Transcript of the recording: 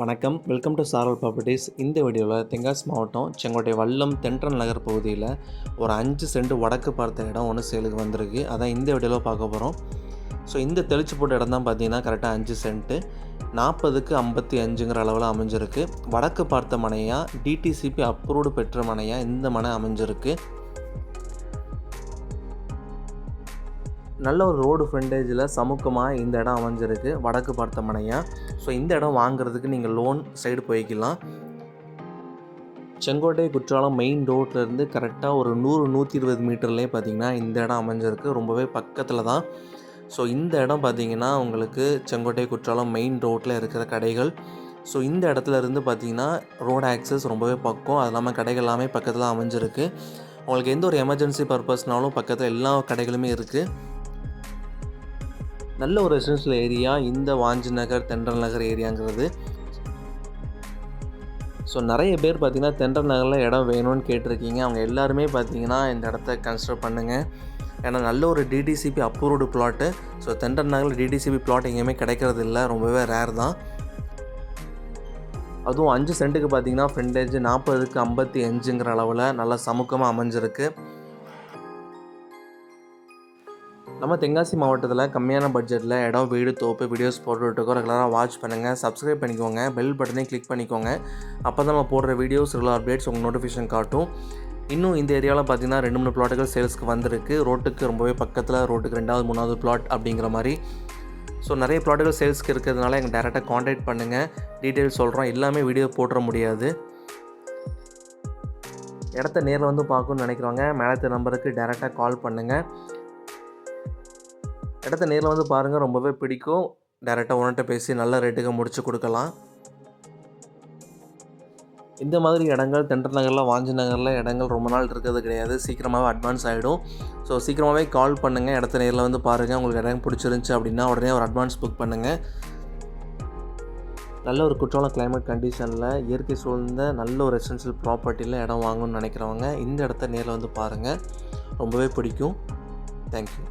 வணக்கம். Welcome to சாரல் properties இந்த வீடியோவில் தென்காசி மாவட்டம் செங்கோட்டை வல்லம் தென்றல் நகர் பகுதியில் ஒரு அஞ்சு சென்ட் வடக்கு பார்த்த இடம் ஒன்று சேலுக்கு வந்திருக்கு. அதான் இந்த வீடியோவில் பார்க்க போகிறோம் ஸோ இந்த தெளிச்சு போட்ட இடம் தான் பார்த்தீங்கன்னா கரெக்டாக அஞ்சு சென்ட்டு நாற்பதுக்கு ஐம்பத்தி அஞ்சுங்கிற அளவில் அமைஞ்சிருக்கு. வடக்கு பார்த்த மனையாக டிடிசிபி அப்ரூவ்டு பெற்ற மனையாக இந்த மனை அமைஞ்சிருக்கு. நல்ல ஒரு ரோடு ஃப்ரண்டேஜில் சமுக்கமாக இந்த இடம் அமைஞ்சிருக்கு. வடக்கு பார்த்தமனையாக ஸோ இந்த இடம் வாங்குறதுக்கு நீங்கள் லோன் சைடு போய்க்கலாம். செங்கோட்டை குற்றாலம் மெயின் ரோட்லேருந்து கரெக்டாக ஒரு நூறு நூற்றி இருபது மீட்டர்லேயே பார்த்தீங்கன்னா இந்த இடம் அமைஞ்சிருக்கு. ரொம்பவே பக்கத்தில் தான். ஸோ இந்த இடம் பார்த்தீங்கன்னா உங்களுக்கு செங்கோட்டை குற்றாலம் மெயின் ரோட்டில் இருக்கிற கடைகள். ஸோ இந்த இடத்துல இருந்து பார்த்தீங்கன்னா ரோடு ஆக்சஸ் ரொம்பவே பக்கம். அது இல்லாமல் கடைகள் எல்லாமே பக்கத்தில் அமைஞ்சிருக்கு. உங்களுக்கு எந்த ஒரு எமர்ஜென்சி பர்பஸ்னாலும் பக்கத்தில் எல்லா கடைகளுமே இருக்குது நல்ல ஒரு ரெசிடென்ஷியல் ஏரியா இந்த வாஞ்சி நகர் தென்றல் நகர் ஏரியாங்கிறது ஸோ நிறைய பேர் பார்த்தீங்கன்னா தென்றல் நகரில் இடம் வேணும்னு கேட்டிருக்கீங்க. அவங்க எல்லாருமே பார்த்தீங்கன்னா இந்த இடத்த கன்சிடர் பண்ணுங்கள் ஏன்னா நல்ல ஒரு டிடிசிபி அப்ரூவ்டு பிளாட்டு ஸோ தென்றல் நகரில் டிடிசிபி பிளாட் எங்கேயுமே கிடைக்கிறது இல்லை ரொம்பவே ரேர் தான். அதுவும் அஞ்சு சென்ட்டுக்கு பார்த்தீங்கன்னா ஃப்ரெண்டேஜ் நாற்பதுக்கு ஐம்பத்தி அஞ்சுங்கிற அளவில் நல்லா சமுக்கமாக அமைஞ்சிருக்கு. நம்ம தென்காசி மாவட்டத்தில் கம்மியான பட்ஜெட்டில் இடம் வீடு தோப்பு வீடியோஸ் போட்டுருக்கோம் ரெகுலராக வாட்ச் பண்ணுங்கள் சப்ஸ்கிரைப் பண்ணிக்கோங்க. பெல் பட்டனே கிளிக் பண்ணிக்கோங்க. அப்போ தான் நம்ம போடுற வீடியோஸ் ரெகுலர் அப்டேட்ஸ் உங்கள் நோட்டிஃபிகேஷன் காட்டும். இன்னும் இந்த ஏரியாவில் பார்த்தீங்கன்னா ரெண்டு மூணு பிளாட்டுகள் சேல்ஸ்க்கு வந்திருக்கு. ரோட்டுக்கு ரொம்பவே பக்கத்தில் ரோட்டுக்கு ரெண்டாவது மூணாவது பிளாட் அப்படிங்கிற மாதிரி. ஸோ நிறைய ப்ளாட்டுகள் சேல்ஸ்க்கு இருக்கிறதுனால எங்கள் டேரெக்டாக காண்டாக்ட் பண்ணுங்கள் டீட்டெயில்ஸ் சொல்கிறோம் எல்லாமே வீடியோ போட்டுற முடியாது. இடத்த நேரில் வந்து பார்க்கணும்னு நினைக்கிறவங்க மேலத்த நம்பருக்கு டேரெக்டாக கால் பண்ணுங்கள் இடத்த நேரில் வந்து பாருங்கள் ரொம்பவே பிடிக்கும். டேரெக்டாக ஓனர்கிட்ட பேசி நல்ல ரேட்டுக்கு முடிச்சு கொடுக்கலாம். இந்த மாதிரி இடங்கள் தென்றல் நகரில் வாஞ்சி நகரில் இடங்கள் ரொம்ப நாள் இருக்கிறது கிடையாது. சீக்கிரமாகவே அட்வான்ஸ் ஆகிடும் ஸோ சீக்கிரமாகவே கால் பண்ணுங்கள் இடத்த நேரில் வந்து பாருங்கள் உங்களுக்கு இடம் பிடிச்சிருந்துச்சி அப்படின்னா உடனே ஒரு அட்வான்ஸ் புக் பண்ணுங்கள் நல்ல ஒரு குற்றாலம் கிளைமேட் கண்டிஷனில் இயற்கை சூழ்ந்த நல்ல ஒரு ரெசிடென்ஷியல் ப்ராப்பர்ட்டியில் இடம் வாங்கணும்னு நினைக்கிறவங்க இந்த இடத்த நேரில் வந்து பாருங்கள் ரொம்பவே பிடிக்கும். தேங்க்யூ